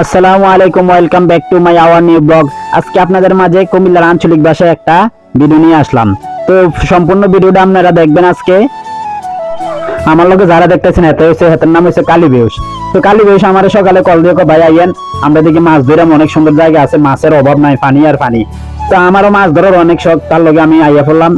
আসসালামু আলাইকুম welcome back to my our new blog আজকে আপনাদের মাঝে কুমিল্লার আঞ্চলিক ভাষায় একটা ভিডিও নিয়ে আসলাম। তো সম্পূর্ণ ভিডিওটা আপনারা দেখবেন আজকে। আমার লোকে যারা দেখতেছেন এত হচ্ছে হাতের নাম হচ্ছে কালী বেউস তো কালী বেউস আমার সকালে কল দিয়ে কয়, ভাই আইয়েন আমরা দেখি মাছ ধরে অনেক সুন্দর জায়গা আছে মাছের অভাব নাই পানি আর পানি। তো আমারও মাছ ধরার অনেক শখ তার লগে আমি আইয়া পড়লাম।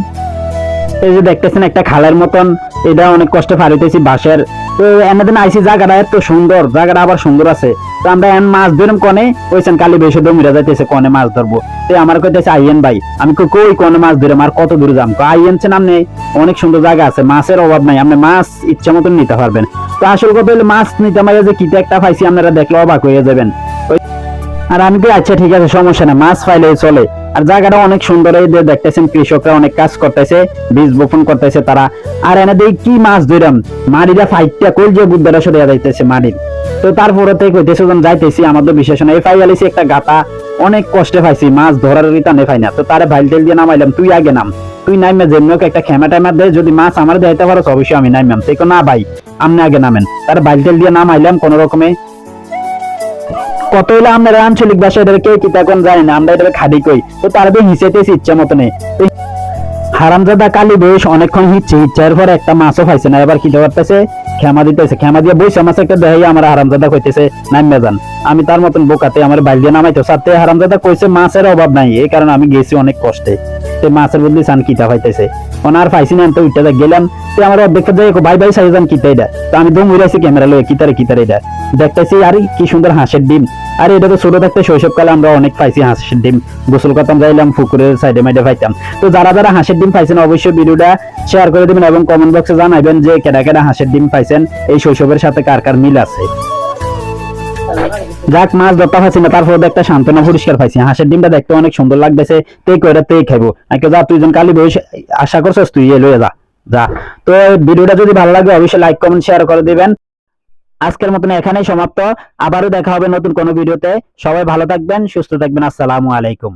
এই যে দেখতেছেন একটা খালের মতন এটা অনেক কষ্টে ফারিতেছি বাঁশের তো এনাদিন আইসি জায়গাটা এত সুন্দর জায়গাটা আবার সুন্দর আছে। তো আমরা এন মাছ ধরম কনে ওইছেন কালি বেশি দমিরা যাইতেছে কনে মাছ ধরবো। তো আমার কইতেছে আইয়েন ভাই আমি কই, কনে মাছ ধরে আর কত দূরে যাম? আইয়েনছেন আপনি অনেক সুন্দর জায়গা আছে মাছের অভাব নাই আপনি মাছ ইচ্ছা মতন নিতে পারবেন। তো আসল কথা হলো মাছ নিতে মাঝে যে কিটা একটা পাইছি আপনারা দেখলে অবাক হয়ে যাবেন। আর আমি আচ্ছা ঠিক আছে সমস্যা নেই মাছ পাইলে চলে। আর জায়গাটা অনেক সুন্দর, এই দেখতেছেন কৃষকরা অনেক কাজ করতেছে, বীজ বপন করতেছে তারা। আর এনে দেখি কি মাছ ধরম? মারিরা ফাইটটা কই যে বুদ্ধারা সরিয়া যাইতেছে মারির তো তারপরে থেকে কইতেছে যখন যাইতেছি, আমাদের বিশেষ না, এই ফাইয়ালিছি একটা গাতা, অনেক কষ্টে পাইছি, মাছ ধরার রিটানে পাই না। তো তারে ভাইল তেল দিয়ে নামাইলাম, তুই আগে নাম। তুই নাইমে যেমনি হোক একটা খেমা টেমা দে, যদি মাছ আমার দেখাইতে পারো অবশ্যই আমি নাইমাম সেই না ভাই আপনি আগে নামেন। তার ভাইল তেল দিয়ে নামাইলাম কোন রকমে। কত হইলে আমরা আঞ্চলিক ভাষা এদের কে তখন জানি না, আমরা এদের খাদি কই। তো তার দিয়ে হিসেতেছি ইচ্ছা মতো নেই। হারামজাদা কালী বেশ অনেকক্ষণ হিচ্ছে হিচ্ছার পরে একটা মাছও পাইছে না, এবার কি করতেছে? ক্ষমা দিতেছে, ক্ষমা দিয়ে বইছে মাছ একটা দেখাই আমার হারামজাদা কইতেছে নাইমে যান। আমি তার মতন বোকাতে আমার বাইল দিয়ে নামাইতো, সাথে হারামজাদা কইছে মাছের অভাব নাই, এই কারণে আমি গেছি অনেক কষ্টে। তো মাছের বদলি সান কিতা পাইতেছে? ওনার পাইছি না তো উঠতে গেলাম। তো আমার দেখতে যাই ভাই ভাই সাইজান কিতা এটা? তো আমি দম উড়াইছি ক্যামেরা লয়ে, কিতারে কিতারে এটা। দেখতেছি, আরে কি সুন্দর হাঁসের ডিম। আরে, এটা তো ছোট থাকতে শৈশবকালে আমরা অনেক পাইছি, হাঁসের ডিম। গোসল করতাম, যাইলাম, পুকুরের সাইডে মাইডে পাইতাম তো যারা যারা হাঁসের ডিম পাইছেন, অবশ্যই ভিডিওটা শেয়ার করে দিবেন এবং কমেন্ট বক্সে জানাবেন যে কেডা কেডা হাঁসের ডিম পাইছেন, এই শৈশবের সাথে কার কার মিল আছে। যাক, মাছ ধরতে পারছি না, তারপর একটা সান্ত্বনা পরিষ্কার পাইছি। হাঁসের ডিমটা দেখতে অনেক সুন্দর লাগতেছে তেই কইরা তেই খাইবো। নাকি যা, তুই কালি বসে আশা করছিস, তুই এ লয়ে যা যা। তো ভিডিওটা যদি ভালো লাগে, অবশ্যই লাইক কমেন্ট শেয়ার করে দিবেন। আজকের মতন এখানেই সমাপ্ত। আবারও দেখা হবে নতুন কোনো ভিডিওতে। সবাই ভালো থাকবেন, সুস্থ থাকবেন। আসসালামু আলাইকুম।